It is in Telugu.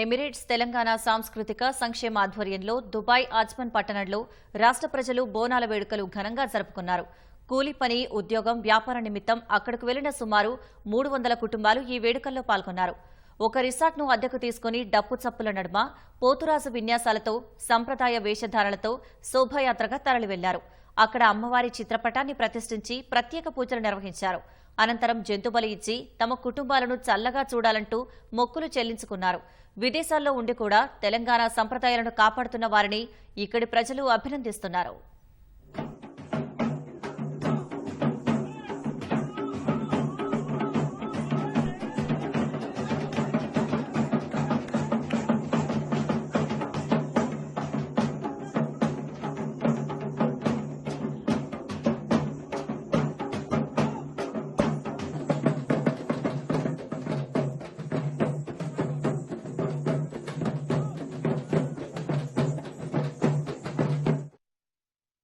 ఎమిరేట్స్ తెలంగాణ సాంస్కృతిక సంక్షేమ ఆధ్వర్యంలో దుబాయ్ ఆజ్మన్ పట్టణంలో రాష్ట్ర ప్రజలు బోనాల వేడుకలు ఘనంగా జరుపుకున్నారు. కూలీ పని ఉద్యోగం వ్యాపార నిమిత్తం అక్కడకు వెళ్ళిన సుమారు మూడు వందల కుటుంబాలు ఈ వేడుకల్లో పాల్గొన్నారు. ఒక రిసార్ట్ను అద్దెకు తీసుకుని డప్పు చప్పుల నడుమ పోతురాజు విన్యాసాలతో సంప్రదాయ వేషధారణలతో శోభాయాత్రగా తరలివెళ్ళారు. అక్కడ అమ్మవారి చిత్రపటాన్ని ప్రతిష్ఠించి ప్రత్యేక పూజలు నిర్వహించారు. అనంతరం జంతుబలి ఇచ్చి తమ కుటుంబాలను చల్లగా చూడాలంటూ మొక్కులు చెల్లించుకున్నారు. విదేశాల్లో ఉండి కూడా తెలంగాణ సంప్రదాయాలను కాపాడుతున్న వారిని ఇక్కడి ప్రజలు అభినందిస్తున్నారు.